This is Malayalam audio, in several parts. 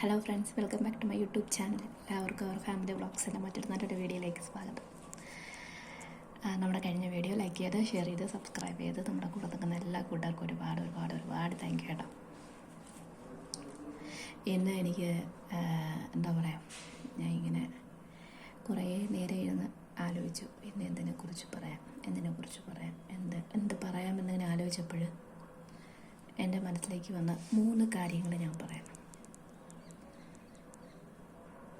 Hello friends welcome back to my YouTube channel എല്ലാവർക്കും അവർ ഫാമിലി വ്ളോഗ്സ് എല്ലാം മറ്റൊരു നല്ലൊരു വീഡിയോയിലേക്ക് സ്വാഗതം. നമ്മുടെ കഴിഞ്ഞ വീഡിയോ ലൈക്ക് ചെയ്ത് ഷെയർ ചെയ്ത് സബ്സ്ക്രൈബ് ചെയ്ത് നമ്മുടെ കൂടെ നിൽക്കുന്ന എല്ലാ കൂട്ടുകാർക്കും ഒരുപാട് ഒരുപാട് ഒരുപാട് താങ്ക് യു കേട്ടോ ഇന്ന് എനിക്ക് എന്താ പറയുക ഞാൻ ഇങ്ങനെ കുറേ നേരം ഇരുന്ന് ആലോചിച്ചു. ഇന്ന് എന്തിനെക്കുറിച്ച് പറയാം എന്തിനെക്കുറിച്ച് പറയാം എന്ത് എന്ത് പറയാമെന്നിങ്ങനെ ആലോചിച്ചപ്പോൾ എന്റെ മനസ്സിലേക്ക് വന്ന മൂന്ന് കാര്യങ്ങൾ ഞാൻ പറയാം.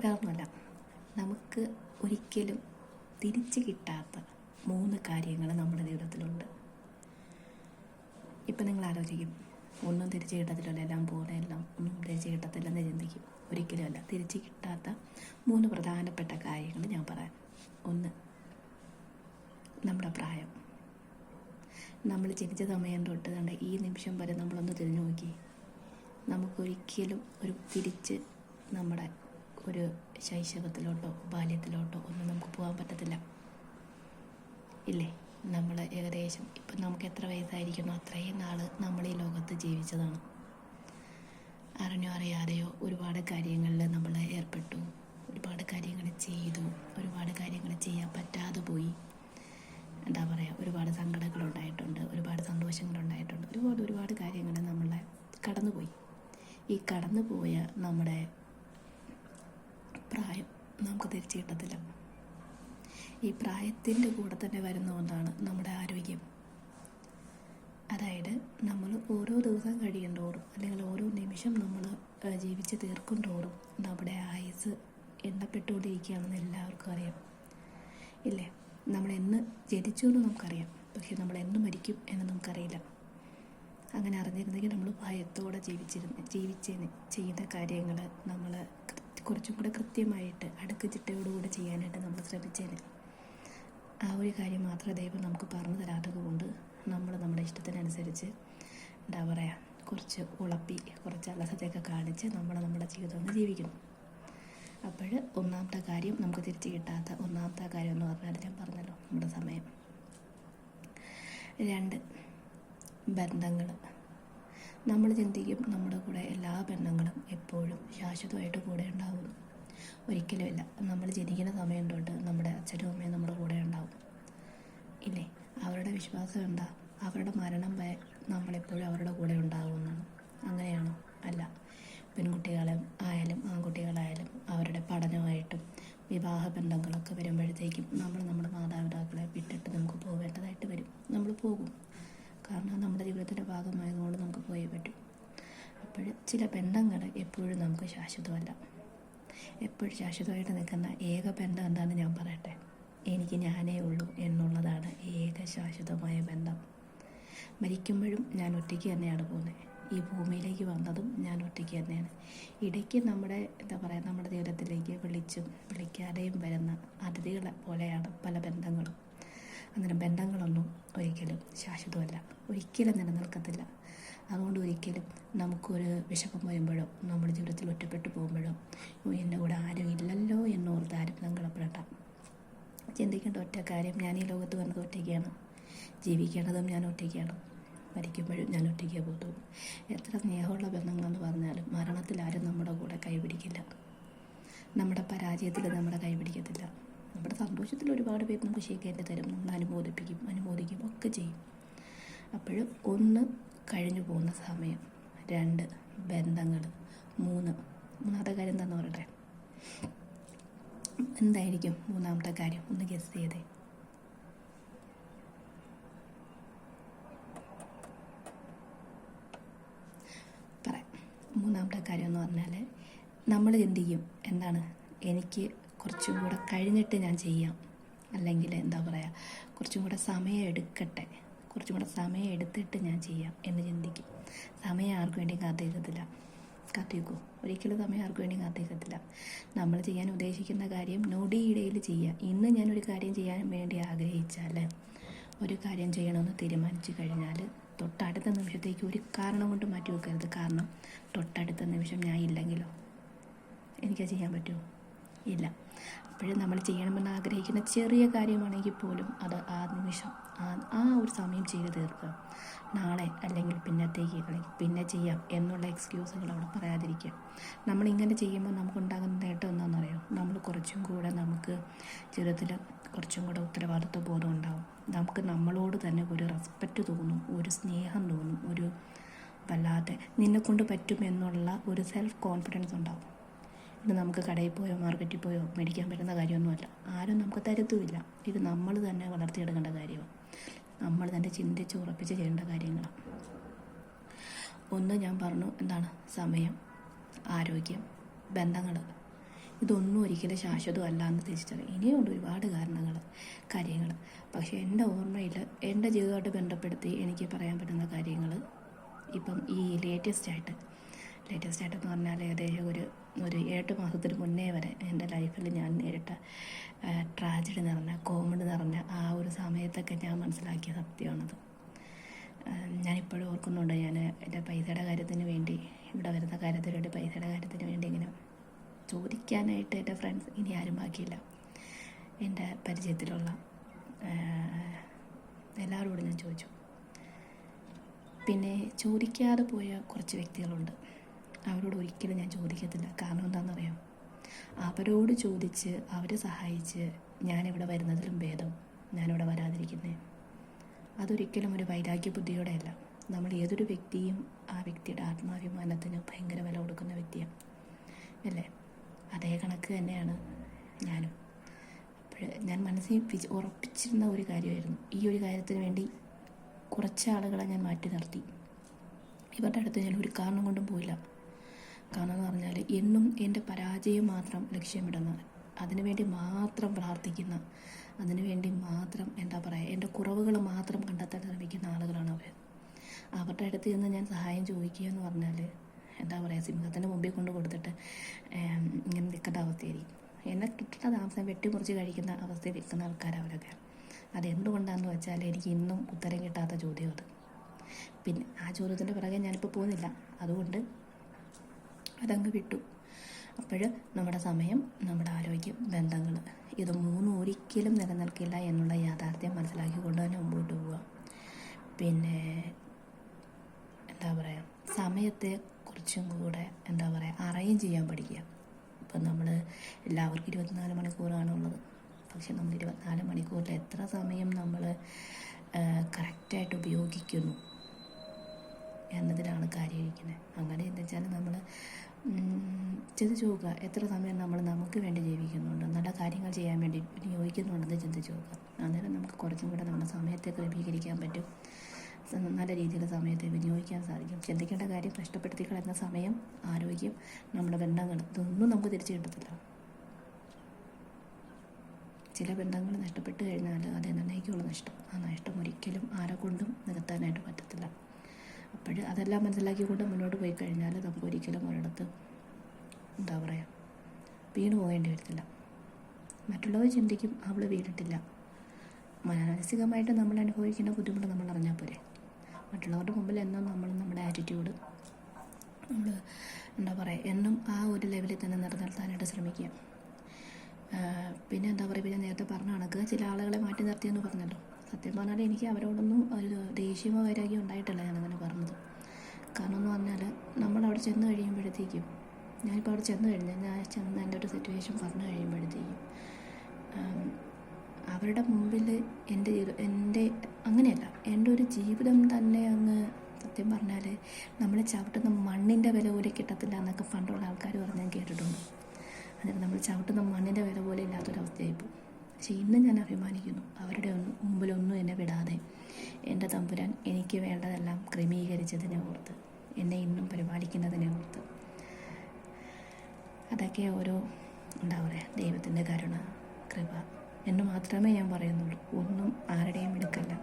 വേറൊന്നുമല്ല നമുക്ക് ഒരിക്കലും തിരിച്ചു കിട്ടാത്ത മൂന്ന് കാര്യങ്ങൾ നമ്മുടെ ജീവിതത്തിലുണ്ട്. ഇപ്പം നിങ്ങൾ ആലോചിക്കും. ഒന്നും തിരിച്ചു കിട്ടത്തില്ലല്ലോ. എല്ലാം പോകുന്ന എല്ലാം ഒന്നും തിരിച്ചു കിട്ടത്തില്ലെന്ന് ചിന്തിക്കും. ഒരിക്കലും അല്ല. തിരിച്ചു കിട്ടാത്ത മൂന്ന് പ്രധാനപ്പെട്ട കാര്യങ്ങൾ ഞാൻ പറയാം. ഒന്ന് നമ്മുടെ പ്രായം. നമ്മൾ ജനിച്ച സമയം തൊട്ട് കണ്ട ഈ നിമിഷം വരെ നമ്മളൊന്ന് തിരിഞ്ഞു നോക്കി നമുക്കൊരിക്കലും ഒരു തിരിച്ച് നമ്മുടെ ഒരു ശൈശവത്തിലോട്ടോ ബാല്യത്തിലോട്ടോ ഒന്നും നമുക്ക് പോകാൻ പറ്റത്തില്ല. ഇല്ലേ? നമ്മൾ ഏകദേശം ഇപ്പം നമുക്ക് എത്ര വയസ്സായിരിക്കുന്നു? അത്രയും നാൾ നമ്മൾ ഈ ലോകത്ത് ജീവിച്ചതാണ്. അറിഞ്ഞോ അറിയാതെയോ ഒരുപാട് കാര്യങ്ങളിൽ നമ്മൾ ഏർപ്പെട്ടു. ഒരുപാട് കാര്യങ്ങൾ ചെയ്തു. ഒരുപാട് കാര്യങ്ങൾ ചെയ്യാൻ പറ്റാതെ പോയി. എന്താ പറയുക ഒരുപാട് സങ്കടങ്ങളുണ്ടായിട്ടുണ്ട് ഒരുപാട് സന്തോഷങ്ങളുണ്ടായിട്ടുണ്ട് ഒരുപാട് ഒരുപാട് കാര്യങ്ങൾ നമ്മളെ കടന്നുപോയി. ഈ കടന്നുപോയ നമ്മുടെ തിരിച്ചു കിട്ടത്തില്ല ഈ പ്രായത്തിന്റെ കൂടെ തന്നെ വരുന്ന ഒന്നാണ് നമ്മുടെ ആരോഗ്യം. അതായത് നമ്മൾ ഓരോ ദിവസം കഴിയുന്തോറും അല്ലെങ്കിൽ ഓരോ നിമിഷം നമ്മൾ ജീവിച്ച് തീർക്കും തോറും നമ്മുടെ ആയുസ് എണ്ണപ്പെട്ടുകൊണ്ടിരിക്കുകയാണെന്ന് എല്ലാവർക്കും അറിയാം. ഇല്ലേ? നമ്മൾ എന്ന് ജനിച്ചു എന്ന് നമുക്കറിയാം. പക്ഷെ നമ്മൾ എന്ന് മരിക്കും എന്ന് നമുക്കറിയില്ല. അങ്ങനെ അറിഞ്ഞിരുന്നെങ്കിൽ നമ്മൾ ഭയത്തോടെ ജീവിച്ചിരുന്ന് ജീവിച്ചതിന് ചെയ്യുന്ന കാര്യങ്ങൾ നമ്മൾ കുറച്ചും കൂടെ കൃത്യമായിട്ട് അടുക്ക് ചിട്ടയോടുകൂടെ ചെയ്യാനായിട്ട് നമ്മൾ ശ്രമിച്ചേനെ. ആ ഒരു കാര്യം മാത്രമേ ദൈവം നമുക്ക് പറഞ്ഞു തരാത്തത് കൊണ്ട് നമ്മൾ നമ്മുടെ ഇഷ്ടത്തിനനുസരിച്ച് എന്താ പറയുക കുറച്ച് ഉളപ്പി കുറച്ച് അലസതയൊക്കെ കാണിച്ച് നമ്മൾ നമ്മുടെ ജീവിതം ജീവിക്കുന്നു. അപ്പോൾ ഒന്നാമത്തെ കാര്യം നമുക്ക് തിരിച്ചു കിട്ടാത്ത ഒന്നാമത്തെ കാര്യം എന്ന് പറഞ്ഞാൽ ഞാൻ പറഞ്ഞല്ലോ നമ്മുടെ സമയം. രണ്ട് ബന്ധങ്ങൾ. നമ്മൾ ചിന്തിക്കും നമ്മുടെ കൂടെ എല്ലാ ബന്ധങ്ങളും എപ്പോഴും ശാശ്വതമായിട്ട് കൂടെ ഉണ്ടാവും. ഒരിക്കലുമില്ല. നമ്മൾ ജനിക്കുന്ന സമയം തൊട്ട് നമ്മുടെ അച്ഛനും അമ്മയും നമ്മുടെ കൂടെ ഉണ്ടാവും. ഇല്ലേ? അവരുടെ വിശ്വാസം എന്താ? അവരുടെ മരണം വരെ നമ്മളെപ്പോഴും അവരുടെ കൂടെ ഉണ്ടാകുമെന്നാണ് അങ്ങനെയാണോ? അല്ല. പെൺകുട്ടികളെ ആയാലും ആൺകുട്ടികളായാലും അവരുടെ പഠനമായിട്ടും വിവാഹ ബന്ധങ്ങളൊക്കെ വരുമ്പോഴത്തേക്കും നമ്മൾ നമ്മുടെ മാതാപിതാക്കളെ വിട്ടിട്ട് നമുക്ക് പോകേണ്ടതായിട്ട് വരും. നമ്മൾ പോകും. കാരണം നമ്മുടെ ജീവിതത്തിന്റെ ഭാഗമായതുകൊണ്ട് നമുക്ക് പോയേ പറ്റും. അപ്പോൾ ചില ബന്ധങ്ങൾ എപ്പോഴും നമുക്ക് ശാശ്വതമല്ല. എപ്പോഴും ശാശ്വതമായിട്ട് നിൽക്കുന്ന ഏക ബന്ധം എന്താണെന്ന് ഞാൻ പറയട്ടെ? എനിക്ക് ഞാനേ ഉള്ളൂ എന്നുള്ളതാണ് ഏക ശാശ്വതമായ ബന്ധം. മരിക്കുമ്പോഴും ഞാൻ ഒറ്റയ്ക്ക് തന്നെയാണ് പോകുന്നത്. ഈ ഭൂമിയിലേക്ക് വന്നതും ഞാൻ ഒറ്റയ്ക്ക് തന്നെയാണ്. ഇടയ്ക്ക് നമ്മുടെ എന്താ പറയുക നമ്മുടെ ജീവിതത്തിലേക്ക് വിളിച്ചും വിളിക്കാതെയും വരുന്ന അതിഥികളെ പോലെയാണ് പല ബന്ധങ്ങളും. അങ്ങനെ ബന്ധങ്ങളൊന്നും ഒരിക്കലും ശാശ്വതമല്ല. ഒരിക്കലും നിലനിൽക്കത്തില്ല. അതുകൊണ്ട് ഒരിക്കലും നമുക്കൊരു വിശപ്പം വരുമ്പോഴോ നമ്മുടെ ജീവിതത്തിൽ ഒറ്റപ്പെട്ടു പോകുമ്പോഴോ "ഓ, എന്റെ കൂടെ ആരും ഇല്ലല്ലോ എന്നോർത്ത് ആരും സങ്കടപ്പെടണ്ട. ചിന്തിക്കേണ്ട ഒറ്റ കാര്യം ഞാൻ ഈ ലോകത്ത് വന്നത് ഒറ്റയ്ക്കാണ്. ജീവിക്കേണ്ടതും ഞാൻ ഒറ്റയ്ക്കാണ്. മരിക്കുമ്പോഴും ഞാൻ ഒറ്റയ്ക്കേ പോകും എത്ര സ്നേഹമുള്ള ബന്ധങ്ങളെന്ന് പറഞ്ഞാലും മരണത്തിൽ ആരും നമ്മുടെ കൂടെ കൈപിടിക്കില്ല. നമ്മുടെ പരാജയത്തിൽ നമ്മുടെ കൈപിടിക്കത്തില്ല നമ്മുടെ സന്തോഷത്തിൽ ഒരുപാട് പേര് നമുക്ക് ഷേക്കേണ്ടി തരും നമ്മൾ അനുമോദിപ്പിക്കും അനുമോദിക്കും ഒക്കെ ചെയ്യും. അപ്പോഴും ഒന്ന് കഴിഞ്ഞു പോകുന്ന സമയം. രണ്ട് ബന്ധങ്ങൾ. മൂന്ന് മൂന്നാമത്തെ കാര്യം എന്താണെന്ന് പറയട്ടെ? എന്തായിരിക്കും മൂന്നാമത്തെ കാര്യം? ഒന്ന് ഗസ് ചെയ്തേ. പറയാം മൂന്നാമത്തെ കാര്യം എന്ന് പറഞ്ഞാൽ നമ്മൾ എന്ത് ചെയ്യും? എന്താണ്? എനിക്ക് കുറച്ചും കൂടെ കഴിഞ്ഞിട്ട് ഞാൻ ചെയ്യാം. അല്ലെങ്കിൽ എന്താ പറയുക കുറച്ചും കൂടെ സമയം എടുക്കട്ടെ. കുറച്ചും കൂടെ സമയം എടുത്തിട്ട് ഞാൻ ചെയ്യാം എന്ന് ചിന്തിക്കും. സമയം ആർക്കും വേണ്ടി കാത്തിരിക്കത്തില്ല കാത്തിരിക്കൂ. ഒരിക്കലും സമയം ആർക്കും വേണ്ടി കാത്തിരിക്കത്തില്ല നമ്മൾ ചെയ്യാൻ ഉദ്ദേശിക്കുന്ന കാര്യം നൊടിയിടയിൽ ചെയ്യുക ഇന്ന് ഞാനൊരു കാര്യം ചെയ്യാൻ വേണ്ടി ആഗ്രഹിച്ചാൽ ഒരു കാര്യം ചെയ്യണമെന്ന് തീരുമാനിച്ചു കഴിഞ്ഞാൽ തൊട്ടടുത്ത നിമിഷത്തേക്ക് ഒരു കാരണം കൊണ്ട് മാറ്റി വെക്കരുത്. കാരണം തൊട്ടടുത്ത നിമിഷം ഞാൻ ഇല്ലെങ്കിലോ? എനിക്കത് ചെയ്യാൻ പറ്റുമോ? ഇല്ല. അപ്പോഴും നമ്മൾ ചെയ്യണമെന്ന് ആഗ്രഹിക്കുന്ന ചെറിയ കാര്യമാണെങ്കിൽ പോലും അത് ആ നിമിഷം ആ ആ ഒരു സമയം ചെയ്ത് തീർക്കുക. നാളെ അല്ലെങ്കിൽ പിന്നത്തേക്ക് അല്ലെങ്കിൽ പിന്നെ ചെയ്യാം എന്നുള്ള എക്സ്ക്യൂസുകൾ അവിടെ പറയാതിരിക്കുക. നമ്മളിങ്ങനെ ചെയ്യുമ്പോൾ നമുക്കുണ്ടാകുന്ന നേട്ടം എന്താണെന്നറിയോ? നമ്മൾ കുറച്ചും കൂടെ നമുക്ക് ജീവിതത്തിൽ കുറച്ചും കൂടെ ഉത്തരവാദിത്വ ബോധം ഉണ്ടാവും. നമുക്ക് നമ്മളോട് തന്നെ ഒരു റെസ്പെക്റ്റ് തോന്നും ഒരു സ്നേഹം തോന്നും ഒരു വല്ലാതെ നിന്നെക്കൊണ്ട് പറ്റും എന്നുള്ള ഒരു സെൽഫ് കോൺഫിഡൻസ് ഉണ്ടാവും. ഇത് നമുക്ക് കടയിൽ പോയോ മാർക്കറ്റിൽ പോയോ മേടിക്കാൻ പറ്റുന്ന കാര്യമൊന്നുമല്ല. ആരും നമുക്ക് തരത്തുമില്ല. ഇത് നമ്മൾ തന്നെ വളർത്തിയെടുക്കേണ്ട കാര്യമാണ് നമ്മൾ തന്നെ ചിന്തിച്ച് ഉറപ്പിച്ച് ചെയ്യേണ്ട കാര്യങ്ങളാണ് ഒന്ന് ഞാൻ പറഞ്ഞു എന്താണ്? സമയം ആരോഗ്യം ബന്ധങ്ങൾ. ഇതൊന്നും ഒരിക്കലും ശാശ്വതമല്ല എന്ന് തിരിച്ചറിയും. ഇനിയുണ്ട് ഒരുപാട് കാരണങ്ങൾ കാര്യങ്ങൾ. പക്ഷേ എന്റെ ഓർമ്മയിൽ എന്റെ ജീവിതമായിട്ട് ബന്ധപ്പെടുത്തി എനിക്ക് പറയാൻ പറ്റുന്ന കാര്യങ്ങൾ ഇപ്പം ഈ ലേറ്റസ്റ്റ് ആയിട്ട് ലേറ്റസ്റ്റ് ആയിട്ടെന്ന് പറഞ്ഞാൽ ഏകദേശം ഒരു ഒരു എട്ട് മാസത്തിന് മുന്നേ വരെ എന്റെ ലൈഫിൽ ഞാൻ നേരിട്ട ട്രാജഡി നിറഞ്ഞ കോമഡി നിറഞ്ഞ ആ ഒരു സമയത്തൊക്കെ ഞാൻ മനസ്സിലാക്കിയ സത്യമാണത്. ഞാനിപ്പോഴും ഓർക്കുന്നുണ്ട് ഞാൻ എന്റെ പൈസയുടെ കാര്യത്തിന് വേണ്ടി ഇവിടെ വരുന്ന കാര്യത്തിന് വേണ്ടി പൈസയുടെ കാര്യത്തിന് വേണ്ടി ഇങ്ങനെ ചോദിക്കാനായിട്ട് എന്റെ ഫ്രണ്ട്സ് ഇനി ആരും ബാക്കിയില്ല. എന്റെ പരിചയത്തിലുള്ള എല്ലാവരോടും ഞാൻ ചോദിച്ചു. പിന്നെ ചോദിക്കാതെ പോയ കുറച്ച് വ്യക്തികളുണ്ട്. അവരോട് ഒരിക്കലും ഞാൻ ചോദിക്കത്തില്ല. കാരണം എന്താണെന്ന് അറിയാം അവരോട് ചോദിച്ച് അവരെ സഹായിച്ച് ഞാനിവിടെ വരുന്നതിലും ഭേദം ഞാനിവിടെ വരാതിരിക്കുന്നേ. അതൊരിക്കലും ഒരു വൈരാഗ്യ ബുദ്ധിയോടെയല്ല നമ്മൾ ഏതൊരു വ്യക്തിയും ആ വ്യക്തിയുടെ ആത്മാഭിമാനത്തിന് ഭയങ്കര വില കൊടുക്കുന്ന വ്യക്തിയാണ്. അല്ലേ? അതേ കണക്ക് തന്നെയാണ് ഞാനും. അപ്പോൾ ഞാൻ മനസ്സിൽ ഉറപ്പിച്ചിരുന്ന ഒരു കാര്യമായിരുന്നു. ഈ ഒരു കാര്യത്തിന് വേണ്ടി കുറച്ച് ആളുകളെ ഞാൻ മാറ്റി നിർത്തി. ഇവരുടെ അടുത്ത് ഞാൻ ഒരു കാരണം കൊണ്ടും പോയില്ല. കാരണം എന്ന് പറഞ്ഞാൽ എന്നും എന്റെ പരാജയം മാത്രം ലക്ഷ്യമിടുന്ന അതിനുവേണ്ടി മാത്രം പ്രാർത്ഥിക്കുന്ന അതിനുവേണ്ടി മാത്രം എന്താ പറയുക എന്റെ കുറവുകൾ മാത്രം കണ്ടെത്താൻ ശ്രമിക്കുന്ന ആളുകളാണ് അവർ അവരുടെ അടുത്ത് നിന്ന് ഞാൻ സഹായം ചോദിക്കുക എന്ന് പറഞ്ഞാൽ എന്താ പറയുക സിംഹത്തിന്റെ മുമ്പിൽ കൊണ്ട് കൊടുത്തിട്ട് ഇങ്ങനെ നിൽക്കേണ്ട അവസ്ഥയായിരിക്കും. എന്നെ കിട്ടുന്ന താമസം വെട്ടിമുറിച്ച് കഴിക്കുന്ന അവസ്ഥയിൽ നിൽക്കുന്ന ആൾക്കാരാണ് അവരൊക്കെ. അതെന്തുകൊണ്ടാണെന്ന് വെച്ചാൽ എനിക്ക് ഇന്നും ഉത്തരം കിട്ടാത്ത ചോദ്യം അത്. പിന്നെ ആ ചോദ്യത്തിന്റെ പിറകെ ഞാനിപ്പോൾ പോകുന്നില്ല. അതുകൊണ്ട് അതങ്ങ് വിട്ടു. അപ്പോൾ നമ്മുടെ സമയം നമ്മുടെ ആരോഗ്യം ബന്ധങ്ങൾ ഇത് മൂന്നും ഒരിക്കലും നിലനിൽക്കില്ല എന്നുള്ള യാഥാർത്ഥ്യം മനസ്സിലാക്കിക്കൊണ്ട് തന്നെ മുമ്പോട്ട് പോവുക. പിന്നെ എന്താ പറയുക സമയത്തെ കുറച്ചും കൂടെ എന്താ പറയുക അറേഞ്ച് ചെയ്യാൻ പഠിക്കുക. ഇപ്പം നമ്മൾ എല്ലാവർക്കും ഇരുപത്തിനാല് മണിക്കൂറാണുള്ളത് പക്ഷെ നമ്മൾ ഇരുപത്തിനാല് മണിക്കൂറിൽ എത്ര സമയം നമ്മൾ കറക്റ്റായിട്ട് ഉപയോഗിക്കുന്നു എന്നതിലാണ് കാര്യം ഇരിക്കുന്നത് അങ്ങനെ എന്താ വെച്ചാൽ നമ്മൾ ചിന്തിച്ച് നോക്കുക. എത്ര സമയം നമ്മൾ നമുക്ക് വേണ്ടി ജീവിക്കുന്നുണ്ട്? നല്ല കാര്യങ്ങൾ ചെയ്യാൻ വേണ്ടി വിനിയോഗിക്കുന്നുണ്ടെന്ന് ചിന്തിച്ച് നോക്കുക. അന്നേരം നമുക്ക് കുറച്ചും കൂടെ നമ്മുടെ സമയത്തെ ക്രമീകരിക്കാൻ പറ്റും. നല്ല രീതിയിൽ സമയത്തെ വിനിയോഗിക്കാൻ സാധിക്കും. ചിന്തിക്കേണ്ട കാര്യം നഷ്ടപ്പെടുത്തി കളയുന്ന സമയം ആരോഗ്യം നമ്മുടെ ബന്ധങ്ങൾ ഇതൊന്നും നമുക്ക് തിരിച്ചു കിട്ടത്തില്ല. ചില ബന്ധങ്ങൾ നഷ്ടപ്പെട്ട് കഴിഞ്ഞാൽ അത് എന്നേക്കുള്ള നഷ്ടം. ആ നഷ്ടം ഒരിക്കലും ആരെ കൊണ്ടും നികത്താനായിട്ട് പറ്റത്തില്ല. അപ്പോൾ അതെല്ലാം മനസ്സിലാക്കിക്കൊണ്ട് മുന്നോട്ട് പോയി കഴിഞ്ഞാൽ നമുക്ക് ഒരിക്കലും ഒരിടത്ത് എന്താ പറയുക വീണ് പോകേണ്ടി വരത്തില്ല. മറ്റുള്ളവർ ചിന്തിക്കും അവൾ വീണിട്ടില്ല. മാനസികമായിട്ട് നമ്മൾ അനുഭവിക്കുന്ന ബുദ്ധിമുട്ട് നമ്മൾ അറിഞ്ഞാൽ പോരെ. മറ്റുള്ളവരുടെ മുമ്പിൽ എന്നും നമ്മൾ നമ്മുടെ ആറ്റിറ്റ്യൂഡ് നമ്മൾ എന്താ പറയുക എന്നും ആ ഒരു ലെവലിൽ തന്നെ നിലനിർത്താനായിട്ട് ശ്രമിക്കുക. പിന്നെ എന്താ പറയുക പിന്നെ നേരത്തെ പറഞ്ഞ കണക്ക് ചില ആളുകളെ മാറ്റി നിർത്തിയെന്ന് പറഞ്ഞല്ലോ. സത്യം പറഞ്ഞാൽ എനിക്ക് അവരോടൊന്നും ഒരു ദേഷ്യമോ വൈരാഗ്യം ഉണ്ടായിട്ടല്ല ഞാനങ്ങനെ പറഞ്ഞത്. കാരണം എന്ന് പറഞ്ഞാൽ നമ്മൾ അവിടെ ചെന്ന് കഴിയുമ്പോഴത്തേക്കും ഞാനിപ്പോൾ അവിടെ ചെന്ന് കഴിഞ്ഞാൽ ഞാൻ ചെന്ന് എന്റെ ഒരു സിറ്റുവേഷൻ പറഞ്ഞു കഴിയുമ്പോഴത്തേക്കും അവരുടെ മുമ്പിൽ എന്റെ എന്റെ അങ്ങനെയല്ല എന്റെ ഒരു ജീവിതം തന്നെ അങ്ങ് സത്യം പറഞ്ഞാൽ നമ്മൾ ചവിട്ടുന്ന മണ്ണിന്റെ വില പോലെ കിട്ടത്തില്ല എന്നൊക്കെ പണ്ടുള്ള ആൾക്കാർ പറഞ്ഞ് ഞാൻ കേട്ടിട്ടുണ്ട്. അതായത് നമ്മൾ ചവിട്ടുന്ന മണ്ണിന്റെ വില പോലെ ഇല്ലാത്തൊരവസ്ഥയായിപ്പോൾ പക്ഷേ ഇന്ന് ഞാൻ അഭിമാനിക്കുന്നു. അവരുടെ ഒന്നും മുമ്പിലൊന്നും എന്നെ വിടാതെ. എന്റെ തമ്പുരാൻ എനിക്ക് വേണ്ടതെല്ലാം ക്രമീകരിച്ചതിനെ ഓർത്ത് എന്നെ ഇന്നും പരിപാലിക്കുന്നതിനെ ഓർത്ത്. അതൊക്കെ ഓരോ എന്താ പറയുക ദൈവത്തിന്റെ കരുണ കൃപ എന്ന് മാത്രമേ ഞാൻ പറയുന്നുള്ളൂ. ഒന്നും ആരുടെയും എടുക്കല്ല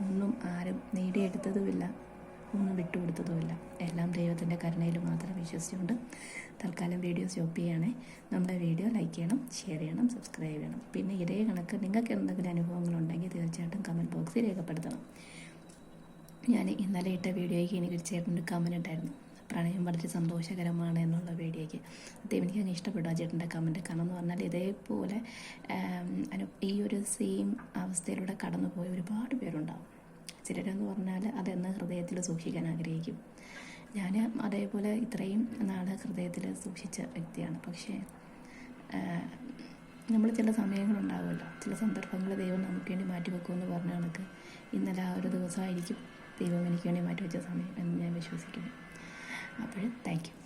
ഒന്നും ആരും നേടിയെടുത്തതുമില്ല. ഒന്നും വിട്ടുകൊടുത്തതുമില്ല. എല്ലാം ദൈവത്തിന്റെ കരുണയിൽ മാത്രം വിശ്വസിച്ചുകൊണ്ട് തൽക്കാലം വീഡിയോ സ്റ്റോപ്പ് ചെയ്യുകയാണെ. നമ്മുടെ വീഡിയോ ലൈക്ക് ചെയ്യണം ഷെയർ ചെയ്യണം സബ്സ്ക്രൈബ് ചെയ്യണം. പിന്നെ ഇതേ കണക്ക് നിങ്ങൾക്ക് എന്തെങ്കിലും അനുഭവങ്ങളുണ്ടെങ്കിൽ തീർച്ചയായിട്ടും കമന്റ് ബോക്സിൽ രേഖപ്പെടുത്തണം. ഞാൻ ഇന്നലെ ഇട്ട വീഡിയോയ്ക്ക് എനിക്കൊരു ചേട്ടന്റെ കമന്റ് ഉണ്ടായിരുന്നു പ്രണയം വളരെ സന്തോഷകരമാണ് എന്നുള്ള വീഡിയോയ്ക്ക്. അത് എനിക്ക് അങ്ങ് ഇഷ്ടപ്പെട്ടു ആ ചേട്ടന്റെ കമന്റ് കാരണം എന്ന് പറഞ്ഞാൽ ഇതേപോലെ ഈ ഒരു സെയിം അവസ്ഥയിലൂടെ കടന്നു പോയ ഒരുപാട് പേരുണ്ടാവും. ചിലരെന്ന് പറഞ്ഞാൽ അതെന്ന് ഹൃദയത്തിൽ സൂക്ഷിക്കാൻ ആഗ്രഹിക്കും. ഞാൻ അതേപോലെ ഇത്രയും നാൾ ഹൃദയത്തിൽ സൂക്ഷിച്ച വ്യക്തിയാണ്. പക്ഷേ നമ്മൾ ചില സമയങ്ങളുണ്ടാകുമല്ലോ ചില സന്ദർഭങ്ങൾ ദൈവം നമുക്ക് വേണ്ടി മാറ്റിവെക്കുമെന്ന് പറഞ്ഞ കണക്ക് ഇന്നലെ ആ ഒരു ദിവസമായിരിക്കും ദൈവം എനിക്ക് വേണ്ടി മാറ്റിവെച്ച സമയം എന്ന് ഞാൻ വിശ്വസിക്കുന്നു. അപ്പോൾ താങ്ക് യു.